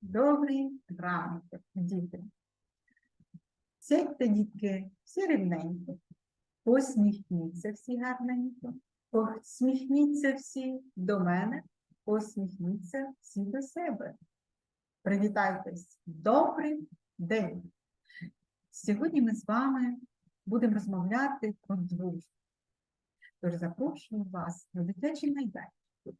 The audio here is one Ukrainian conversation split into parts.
Добрий ранок, діти. Сядьте, дітки, всі рівненько. Посміхніться всі гарненько. Посміхніться всі до мене, посміхніться всі до себе. Привітайтесь. Добрий день. Сьогодні ми з вами будемо розмовляти про дружбу. Тож запрошую вас на дитячий майданчик.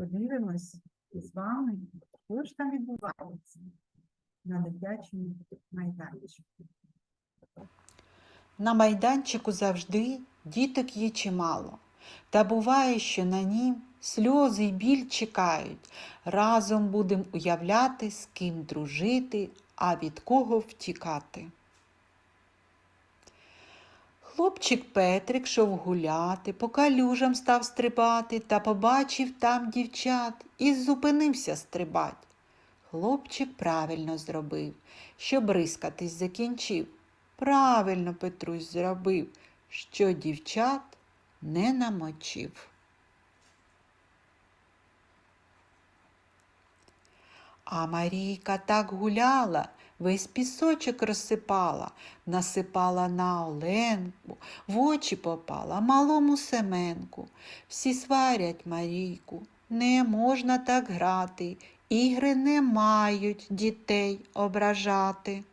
Подивимось з вами, що ж там відбувається на дитячому майданчику. На майданчику завжди діток є чимало, та буває, що на нім сльози й біль чекають. Разом будем уявляти, з ким дружити, а від кого втікати. Хлопчик Петрик шов гуляти, по калюжам став стрибати та побачив там дівчат і зупинився стрибать. Хлопчик правильно зробив, що бризкатись закінчив. Правильно Петрусь зробив, що дівчат не намочив. А Марійка так гуляла, весь пісочок розсипала, насипала на Оленку, в очі попала малому Семенку. Всі сварять Марійку, не можна так грати, ігри не мають дітей ображати.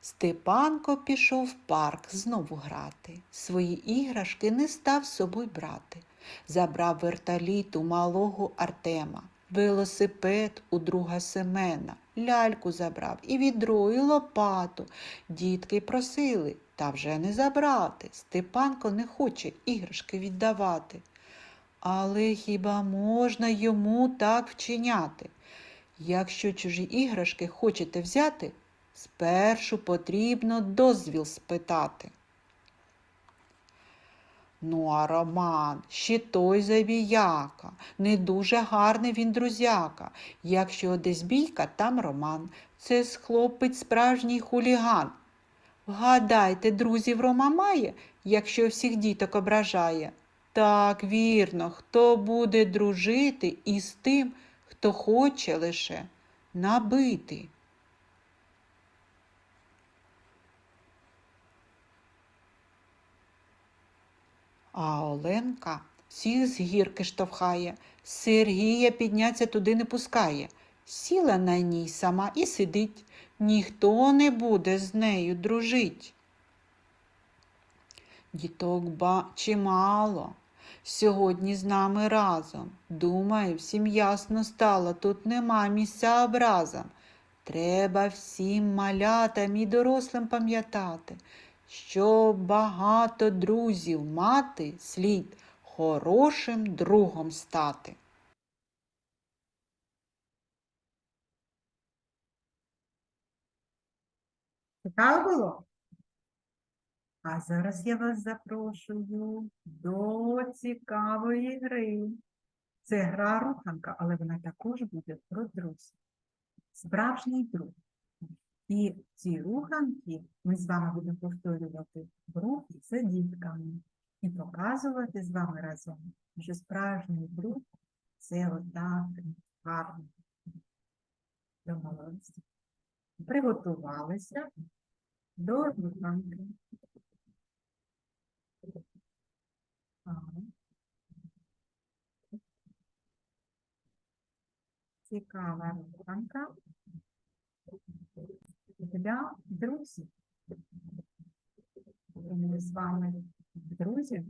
Степанко пішов в парк знову грати. Свої іграшки не став з собою брати. Забрав вертоліт у малого Артема, велосипед у друга Семена, ляльку забрав і відро, і лопату. Дітки просили, та вже не забрати. Степанко не хоче іграшки віддавати. Але хіба можна йому так вчиняти? Якщо чужі іграшки хочете взяти, спершу потрібно дозвіл спитати. Ну, а Роман, ще той забіяка, не дуже гарний він друзяка. Якщо десь бійка, там Роман. Це ж хлопець справжній хуліган. Вгадайте, друзів Рома має, якщо всіх діток ображає. Так, вірно, хто буде дружити із тим, хто хоче лише набити. А Оленка всіх з гірки штовхає, Сергія підняться туди не пускає. Сіла на ній сама і сидить, ніхто не буде з нею дружить. Діток ба чимало. Сьогодні з нами разом. Думаю, всім ясно стало, тут нема місця образом. Треба всім малятам і дорослим пам'ятати, що багато друзів мати слід хорошим другом стати. Цікаво було? А зараз я вас запрошую до цікавої гри. Це гра руханка, але вона також буде про друзів. Справжній друг. І ці руханки ми з вами будемо повторювати в рухи за дітками і показувати з вами разом, що справжній друг це отак гарно. Ви молодці. Приготувалися до руханки. Цікава руханка для друзів. Ми з вами друзі.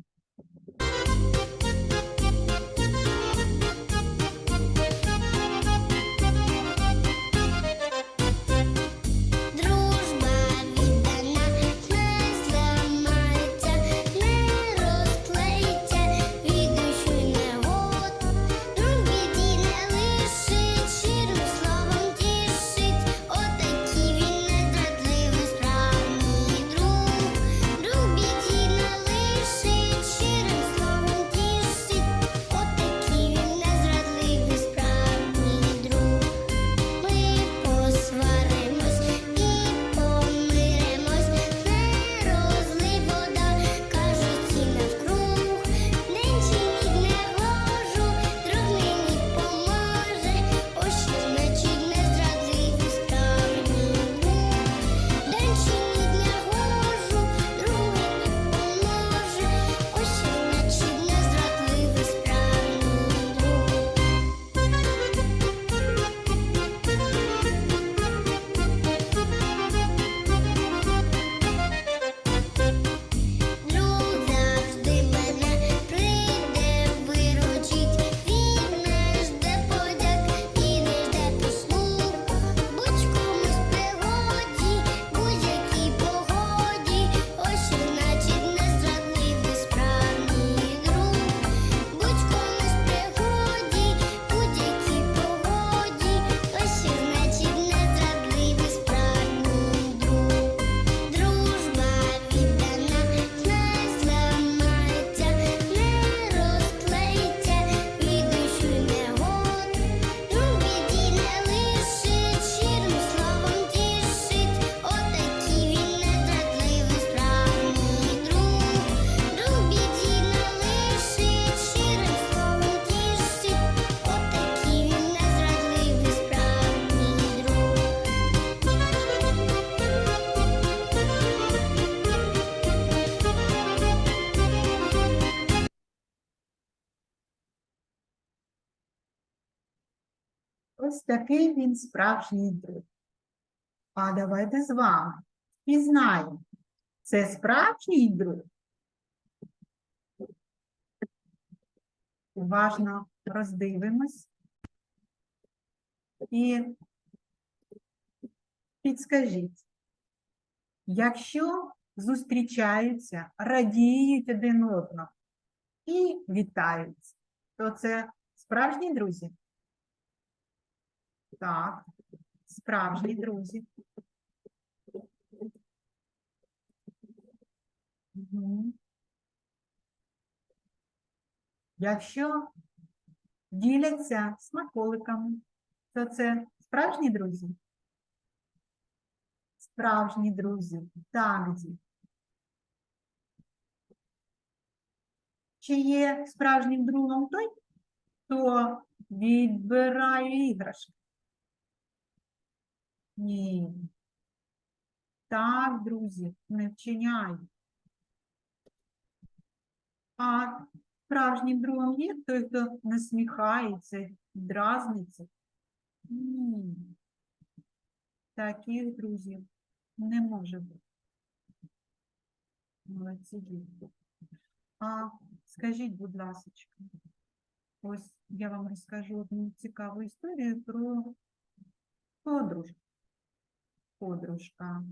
Ось такий він справжній друг. А давайте з вами пізнаємо. Це справжній друг. Уважно роздивимось і підскажіть, якщо зустрічаються, радіють один одного і вітаються, то це справжні друзі? Так, справжні друзі. Мгм. Якщо діляться смаколиками, то це справжні друзі? Справжні друзі. Так, діти. Чи є справжнім другом той, хто відбирає іграшки? Ні. Так, друзі, не вчиняють. А справжнім другом є той, хто насміхається, дразниться? Ні. Таких друзів не може бути. Молодці дітки. А скажіть, будь ласка, ось я вам розкажу одну цікаву історію про подружку. Подружка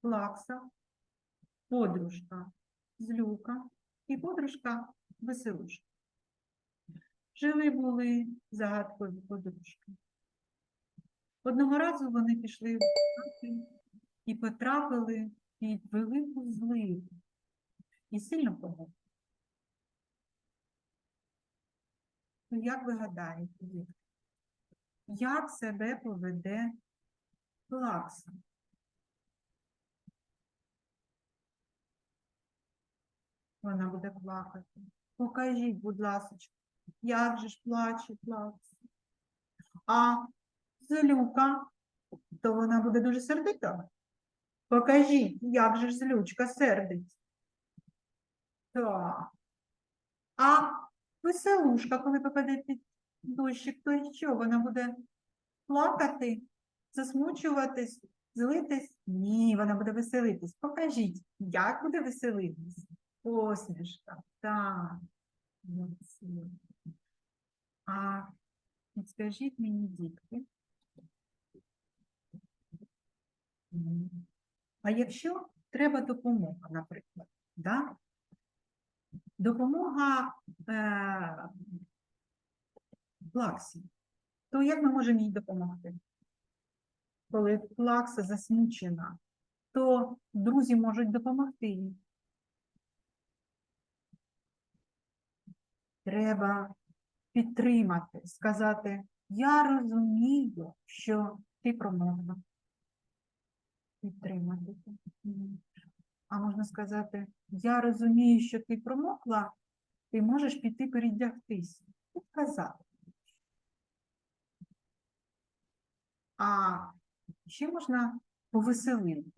Плакса, подружка Злюка і подружка Веселушка. Жили були загадкові подружки. Одного разу вони пішли в хату і потрапили під велику зливу і сильно помогли. Ну, Як ви гадаєте, як себе поведе плакса? Вона буде плакати. Покажіть, будь ласка, як же ж плаче плакса? А злюка, то вона буде дуже сердита. Покажіть, як же ж злючка сердиться. Так. А веселушка, коли попаде під дощик, то що? Вона буде плакати, засмучуватись, злитись? Ні, вона буде веселитись. Покажіть, як буде веселитись? Посмішка. Так. А скажіть мені, дітки. А якщо треба допомога, наприклад, да? допомога е, плаксі, то як ми можемо їй допомогти? Коли плакса засмучена, то друзі можуть допомогти їй. Треба підтримати, сказати, я розумію, що ти промовна. Підтримати. А можна сказати, я розумію, що ти промокла, ти можеш піти передягтися. Підказати. А ще можна повеселити.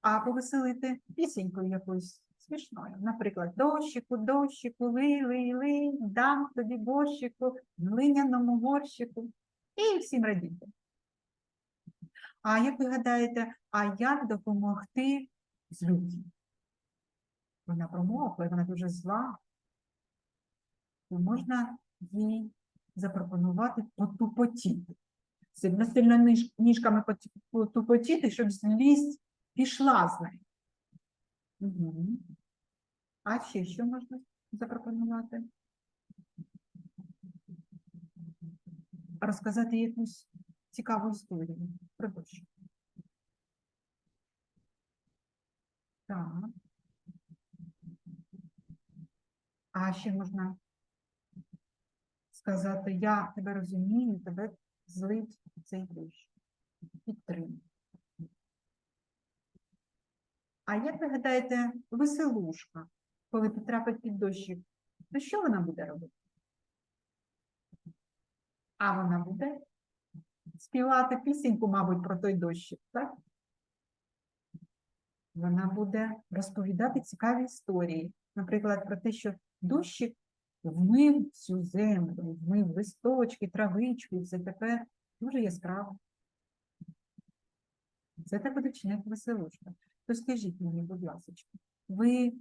А повеселити пісенькою якоюсь смішною. Наприклад, дощику, дощику, лий, лий, лий, дам тобі борщику, глиняному горщику. І всім радіти. А як ви гадаєте, а як допомогти злюці? Вона промокла, вона дуже зла. То можна їй запропонувати потупотіти. Сильно сильно ніж- ніжками поті- потупотіти, щоб злість пішла з нею. Угу. А ще що можна запропонувати? Розказати якусь цікаву історію про дощ. Так. А ще можна сказати, я тебе розумію, тебе злить цей дощ. Підтримую. А як ви гадаєте, веселушка, коли потрапить під дощик, то що вона буде робити? А вона буде співати пісеньку, мабуть, про той дощик, так? Вона буде розповідати цікаві історії. Наприклад, про те, що дощик вмив всю землю, вмив листочки, травички, і це тепер дуже яскраво. Це так буде чиняти веселушка. То скажіть мені, будь ласка, ви,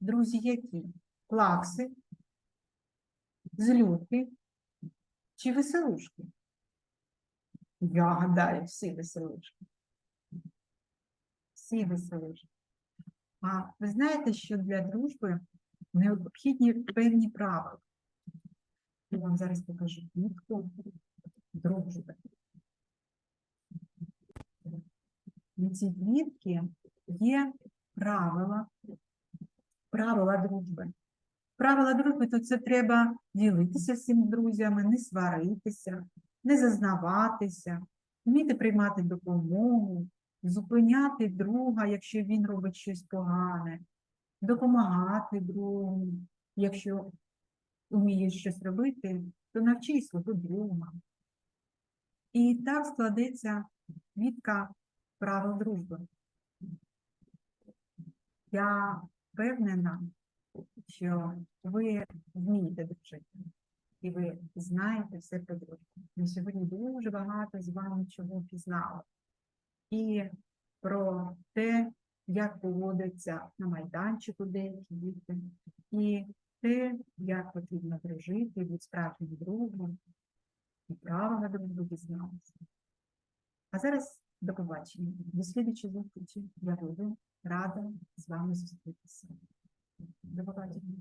друзі, які? Плакси, злюки чи веселушки? Я гадаю, всі веселушки. Всі веселушки. А ви знаєте, що для дружби необхідні певні правила? Я вам зараз покажу дружби. На цій квітці є правила, правила дружби. Правила дружби то це треба ділитися з цими друзями, не сваритися, не зазнаватися, вміти приймати допомогу, зупиняти друга, якщо він робить щось погане, допомагати другу. Якщо вмієш щось робити, то навчи свого друга. І так складеться квітка правил дружби. Я впевнена, що ви вмієте дружити, і ви знаєте все про дружбу. Ми сьогодні дуже багато з вами чого пізнали. І про те, як поводяться на майданчику деякі діти, і те, як потрібно дружити від справжніх друзів, і правила дружби дізналися. А зараз до побачення. До слідчої зустрічі. Я буду рада з вами зустрітися. До побачення.